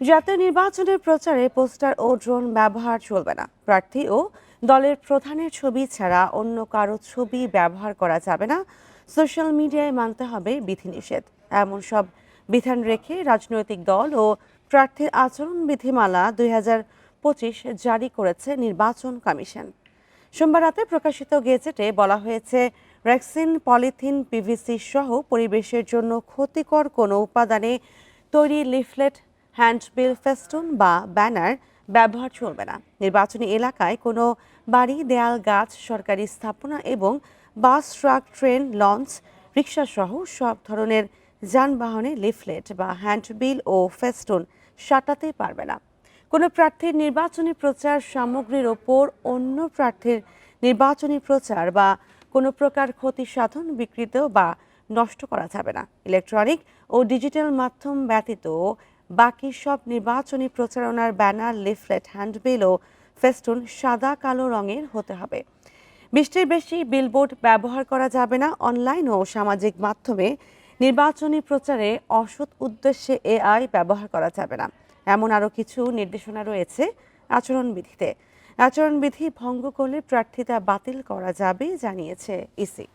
জাতীয় নির্বাচনের প্রচারে পোস্টার ও ড্রোন ব্যবহার চলবে না। প্রার্থী ও দলের প্রধানের ছবি ছাড়া অন্য কারও ছবি ব্যবহার করা যাবে না। সোশ্যাল মিডিয়ায় মানতে হবে বিধিনিষেধ। এমন সব বিধান রেখে রাজনৈতিক দল ও প্রার্থীর আচরণ বিধিমালা দুই জারি করেছে নির্বাচন কমিশন। সোমবার রাতে প্রকাশিত গেজেটে বলা হয়েছে রেক্সিন পলিথিন, পিভিসি সহ পরিবেশের জন্য ক্ষতিকর কোনো উপাদানে তৈরি লিফলেট হ্যান্ডবিল ফেস্টুন বা ব্যানার ব্যবহার চলবে না। নির্বাচনী এলাকায় কোনো বাড়ি, দেয়াল, গাছ, সরকারি স্থাপনা এবং বাস, ট্রাক, ট্রেন, লঞ্চ রিক্সাসহ সব ধরনের যানবাহনে লিফলেট বা হ্যান্ডবিল ও ফেস্টুন সাটাতে পারবে না। কোনো প্রার্থীর নির্বাচনী প্রচার সামগ্রীর ওপর অন্য প্রার্থীর নির্বাচনী প্রচার বা কোনো প্রকার ক্ষতি সাধন বিকৃত বা নষ্ট করা যাবে না। ইলেকট্রনিক ও ডিজিটাল মাধ্যম ব্যতীত বাকি সব নির্বাচনী প্রচারণার ব্যানার, লিফলেট, হ্যান্ডবিল ও ফেস্টুন সাদা, কালো রঙের হতে হবে। বৃষ্টির বেশি বিলবোর্ড ব্যবহার করা যাবে না। অনলাইন ও সামাজিক মাধ্যমে নির্বাচনী প্রচারে অসৎ উদ্দেশ্যে এআই ব্যবহার করা যাবে না। এমন আরও কিছু নির্দেশনা রয়েছে আচরণবিধিতে। আচরণবিধি ভঙ্গ করলে প্রার্থিতা বাতিল করা যাবে, জানিয়েছে ইসি।